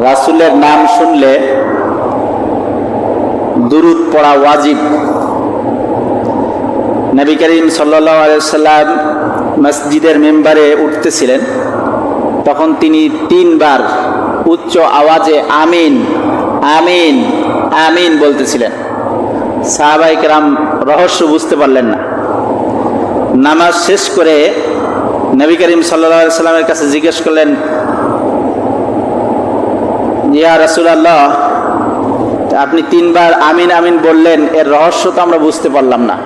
রাসুলের নাম শুনলে দুরুদ পড়া ওয়াজিব। নবী করিম সাল্লাম মসজিদের মেম্বারে উঠতেছিলেন। তখন তিনি তিনবার উচ্চ আওয়াজে আমিন আমিন আমিন বলতেছিলেন। সাহাবাইকরাম রহস্য বুঝতে পারলেন না। নামাজ শেষ করে নবী করিম সাল্লা সাল্লামের কাছে জিজ্ঞেস করলেন ইয়া রাসুলাল্লাহ, আপনি তিনবার আমিন আমিন বললেন, এর রহস্য তো আমরা বুঝতে পারলাম না।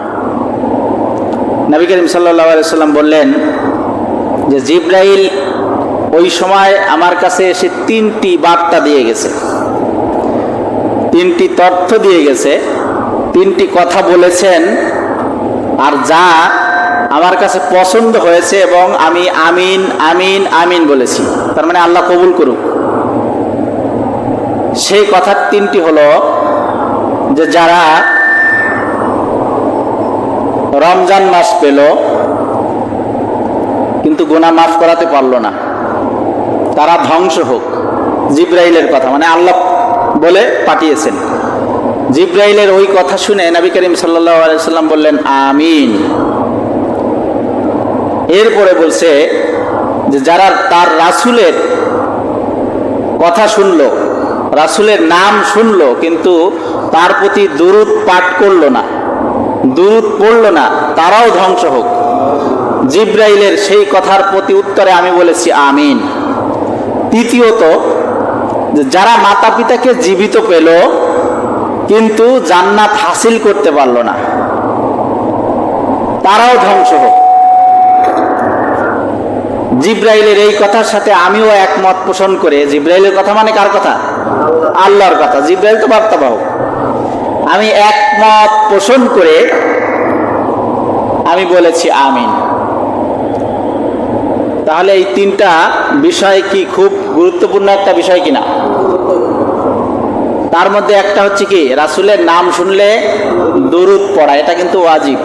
নবী করিম সাল্লাহ বললেন যে জিব্রাইল ওই সময় আমার কাছে এসে তিনটি বার্তা দিয়ে গেছে। তিনটি তথ্য দিয়ে গেছে, তিনটি কথা বলেছেন, আর যা আমার কাছে পছন্দ হয়েছে এবং আমি আমিন আমিন আমিন বলেছি। তার মানে আল্লাহ কবুল করুক। সেই কথার তিনটি হলো যে যারা রমজান মাস পেল, কিন্তু গোনা মাফ করাতে পারল না। তারা ধ্বংস হোক। জিব্রাইলের কথা মানে আল্লাহ বলে পাঠিয়েছেন। জিব্রাইলের ওই কথা শুনে নবী করিম সাল্লাম বললেন, আমিন। এরপরে বলছে যে যারা তার রাসুলের কথা শুনলো রাসুলের নাম শুনলো, কিন্তু তার প্রতি দুরুদ পাঠ করল না। দুরুদ পড়ল না, তারাও ধ্বংস হোক। জিব্রাইলের সেই কথার প্রতি উত্তরে আমি বলেছি আমিন। তৃতীয়ত যারা মাতা পিতাকে জীবিত পেল, কিন্তু জান্নাত হাসিল করতে পারল না, তারাও ধ্বংস হোক। জিব্রাইলের এই কথার সাথে আমিও একমত পোষণ করে। জিব্রাইলের কথা মানে কার কথা? আল্লাহর কথা। জিব্রাইল তো বার্তাবাহক। আমি একমত পোষণ করে আমি বলেছি আমিন। তাহলে এই তিনটা বিষয় কি খুব গুরুত্বপূর্ণ একটা বিষয় কিনা? তার মধ্যে একটা হচ্ছে কি, রাসুলের নাম শুনলে দরুদ পড়া, এটা কিন্তু ওয়াজিব।